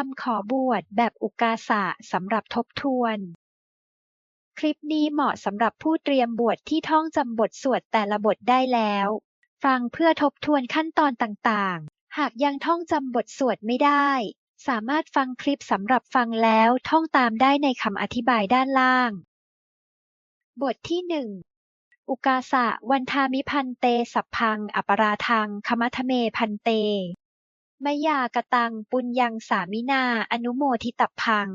คำขอบวชแบบอุกาสะสำหรับทบทวน คลิปนี้เหมาะสำหรับผู้เตรียมบวชที่ท่องจำบทสวดแต่ละบทได้แล้ว ฟังเพื่อทบทวนขั้นตอนต่างๆ หากยังท่องจำบทสวดไม่ได้ สามารถฟังคลิปสำหรับฟังแล้วท่องตามได้ในคำอธิบายด้านล่าง บทที่หนึ่งอุกาสะวันทามิพันเต สัพพังอปราทังคมัทเมพันเต มยากตังปุญญังสามินาอนุโมทิตัพพัง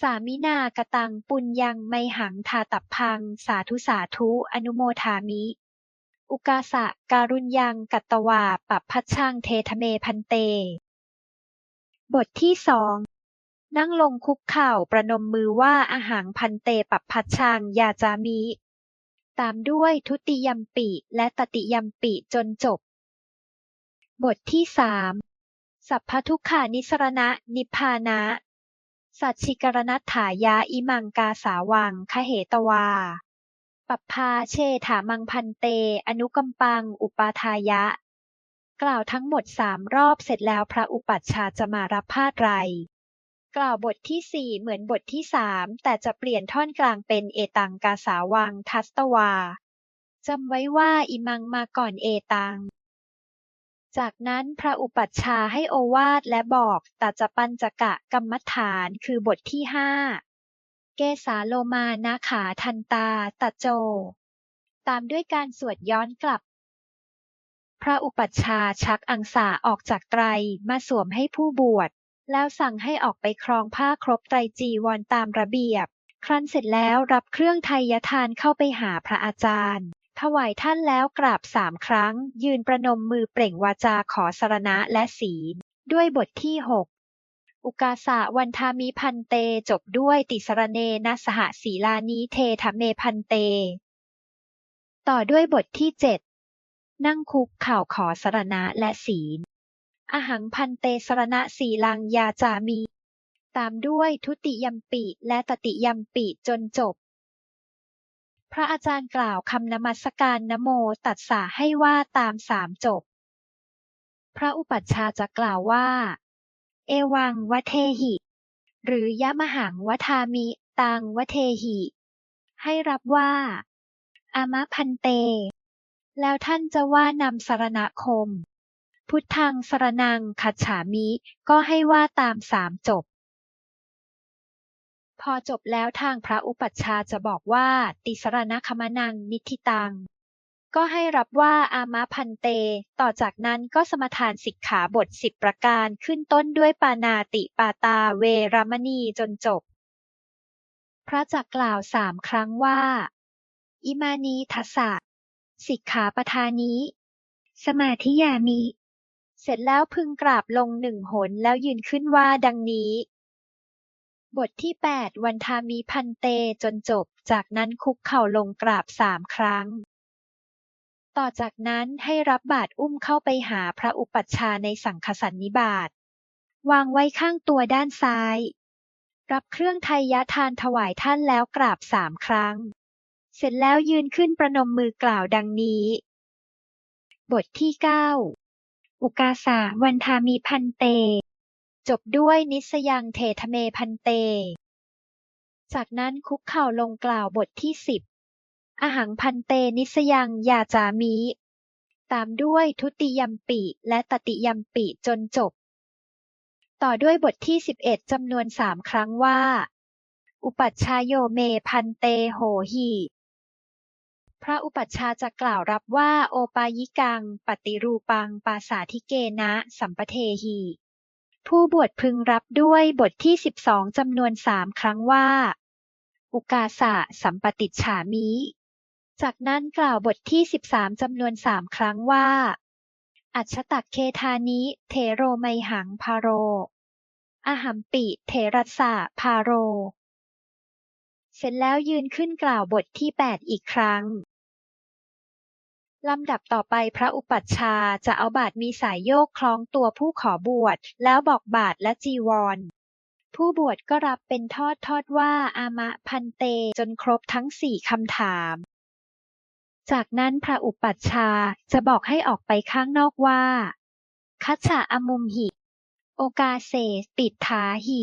สามินากตังปุญญังไมหังทาตัพพัง สาธุสาธุอนุโมทามิ อุกาสะการุญยังกัตตวาปัปพัชชังเททะเมพันเต บทที่สองนั่งลงคุกเข่าประนมมือว่าอาหังพันเตปัปพัชชังยาจามิ ตามด้วยทุติยมปิและตติยมปิจนจบ บทที่สาม สัพพทุกขานิสรณะ นิพพานะ สัจฉิกรณัตถายะอิมังกาสาวังคเหตวา ปัปพาเชถามังพันเต อนุกัมปัง อุปาทายะ กล่าวทั้งหมดสามรอบเสร็จแล้วพระอุปัชฌาย์จะมารับผ้าไตรกล่าวบทที่สี่เหมือนบทที่สามแต่จะเปลี่ยนท่อนกลางเป็นเอตังกาสาวังทัสตวาจำไว้ว่าอิมังมาก่อนเอตัง จากนั้นพระอุปัชฌาย์ให้โอวาทและบอกตัจปัญจกะกรรมฐานคือบทที่ห้าเกสาโลมานาขาทันตาตัจโจ ตามด้วยการสวดย้อนกลับ พระอุปัชฌาย์ชักอังสาออกจากไตรมาสวมให้ผู้บวช แล้วสั่งให้ออกไปครองผ้าครบไตรจีวรตามระเบียบ ครั้นเสร็จแล้วรับเครื่องไทยทานเข้าไปหาพระอาจารย์ ถวายท่านแล้วกราบสามครั้ง ยืนประนมมือเปล่งวาจาขอสรณะและศีล ด้วยบทที่หกอุกาสะวันทามิพันเตจบด้วยติสรเนนะสหศีลานิเทธเมพันเต ต่อด้วยบทที่เจ็ดนั่งคุกเข่าขอสรณะและศีล อหังพันเตสรณะสีลังยาจามี ตามด้วยทุติยมปิและตติยมปิจนจบ พระอาจารย์กล่าวคำนมัสการนโมตัสสะให้ว่าตามสามจบ พระอุปัชฌาย์จะกล่าวว่า เอวังวะเทหิ หรือยะมหังวทามิตังวะเทหิ ให้รับว่า อามะพันเต แล้วท่านจะว่านำสารณคม พุทธังสรนังคัจฉามิ ก็ให้ว่าตามสามจบ พอจบแล้วทางพระอุปัชฌาย์จะบอกว่า ติสรณคมนังนิธิตัง ก็ให้รับว่าอามะพันเต ต่อจากนั้นก็สมทานสิกขาบทสิบประการขึ้นต้นด้วยปานาติปาตาเวรมณีจนจบ พระจักกล่าวสามครั้งว่า อิมานีทัสสะสิกขาปทานิสมาธิยามิ เสร็จแล้วพึงกราบลงหนึ่งหนแล้วยืนขึ้นว่าดังนี้ บทที่แปดวันทามีพันเตจนจบ จากนั้นคุกเข่าลงกราบสามครั้ง ต่อจากนั้นให้รับบาตรอุ้มเข้าไปหาพระอุปัชฌาย์ในสังฆสันนิบาตวางไว้ข้างตัวด้านซ้าย รับเครื่องไทยทานถวายท่านแล้วกราบสามครั้ง เสร็จแล้วยืนขึ้นประนมมือกล่าวดังนี้ บทที่เก้าอุกาสาวันทามีพันเต จบด้วยนิสยังเททะเมพันเต จากนั้นคุกเข่าลงกล่าวบทที่สิบอหังพันเตนิสยังยาจามิ ตามด้วยทุติยมปิและตติยมปิจนจบ ต่อด้วยบทที่สิบเอ็ดจำนวนสามครั้งว่า อุปัชฌายโยเมพันเตโหหิพระอุปัชฌาย์จะกล่าวรับว่าโอปายิกัง ปฏิรูปัง ปาสาธิเกนะ สัมปเทหี ผู้บวชพึงรับด้วยบทที่สิบสองจำนวนสามครั้งว่า อุกาสะสัมปติฉามิ จากนั้นกล่าวบทที่สิบสามจำนวนสามครั้งว่า อัจฉตักเคทานิเทโรไมหังพาโร อหัมปิเทรัสสะพาโร เสร็จแล้วยืนขึ้นกล่าวบทที่แปดอีกครั้ง ลำดับต่อไปพระอุปัชฌาย์จะเอาบาทมีสายโยกคล้องตัวผู้ขอบวช แล้วบอกบาทและจีวร ผู้บวชก็รับเป็นทอดทอดว่าอามะพันเตจนครบทั้งสี่คำถาม จากนั้นพระอุปัชฌาย์จะบอกให้ออกไปข้างนอกว่าคัจฉะอมุมหิ โอกาเสปิดถาหิ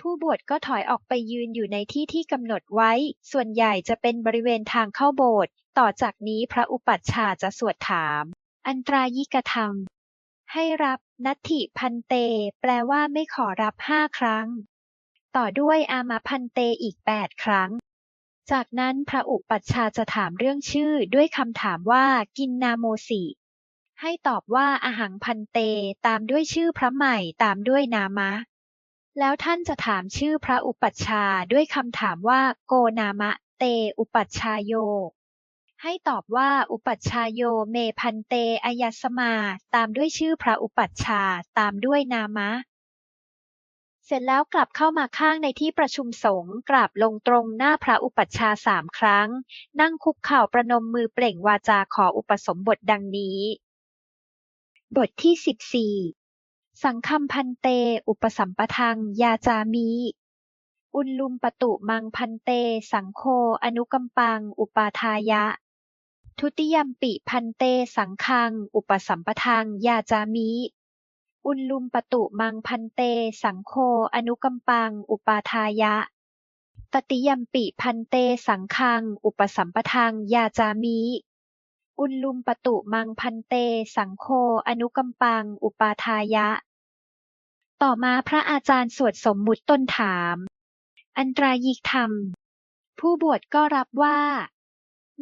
ผู้บวชก็ถอยออกไปยืนอยู่ในที่ที่กำหนดไว้ ส่วนใหญ่จะเป็นบริเวณทางเข้าโบสถ์ ต่อจากนี้พระอุปัชฌาย์จะสวดถาม อันตรายิกธรรม ให้รับนัตถิพันเต แปลว่าไม่ขอรับห้าครั้ง ต่อด้วยอามาพันเตอีกแปดครั้ง จากนั้นพระอุปัชฌาย์จะถามเรื่องชื่อด้วยคำถามว่ากินนาโมสิให้ตอบว่าอาหังพันเต ตามด้วยชื่อพระใหม่ตามด้วยนามะ แล้วท่านจะถามชื่อพระอุปัชฌาย์ด้วยคำถามว่า โกนามะเตอุปัชฌายโย ให้ตอบว่าอุปัชฌายโยเมพันเตอายสมา ตามด้วยชื่อพระอุปัชฌาย์ตามด้วยนามะ เสร็จแล้วกลับเข้ามาข้างในที่ประชุมสงฆ์กราบลงตรงหน้าพระอุปัชฌาย์สามครั้ง นั่งคุกเข่าประนมมือเปล่งวาจาขออุปสมบทดังนี้ บทที่สิบสี่ สังคัมพันเต อุปสัมปทัง ยาจามิอุลลุมปตุมังพันเต สังโฆอนุกัมปัง อุปาทายะ ทุติยมปิพันเต สังคัง อุปสัมปทัง ยาจามิอุลลุมปตุมังพันเต สังโฆอนุกัมปัง อุปาทายะ ตติยมปิพันเต สังคัง อุปสัมปทัง ยาจามิอุลลุมปตุมังพันเต สังโฆอนุกัมปัง อุปาทายะ ต่อมาพระอาจารย์สวดสมมุติต้นถาม อันตรายิกธรรม ผู้บวชก็รับว่า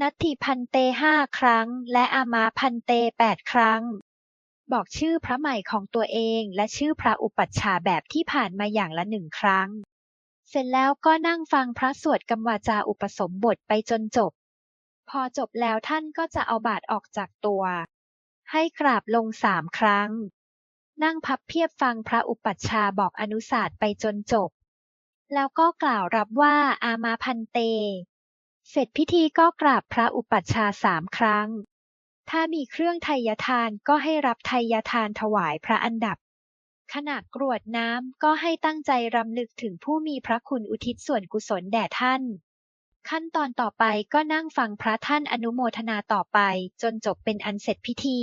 นัตถิพันเตห้าครั้ง และอามาพันเตแปดครั้ง บอกชื่อพระใหม่ของตัวเองและชื่อพระอุปัชฌาย์แบบที่ผ่านมาอย่างละหนึ่งครั้ง เสร็จแล้วก็นั่งฟังพระสวดกรรมวาจาอุปสมบทไปจนจบ พอจบแล้วท่านก็จะเอาบาตรออกจากตัว ให้กราบลงสามครั้ง นั่งพับเพียบฟังพระอุปัชฌาย์บอกอนุสาสไปจนจบ แล้วก็กล่าวรับว่าอามาพันเต เสร็จพิธีก็กราบพระอุปัชฌาย์สามครั้ง ถ้ามีเครื่องไทยทานก็ให้รับไทยทานถวายพระอันดับ ขณะกรวดน้ำก็ให้ตั้งใจรำลึกถึงผู้มีพระคุณอุทิศส่วนกุศลแด่ท่าน ขั้นตอนต่อไปก็นั่งฟังพระท่านอนุโมทนาต่อไปจนจบเป็นอันเสร็จพิธี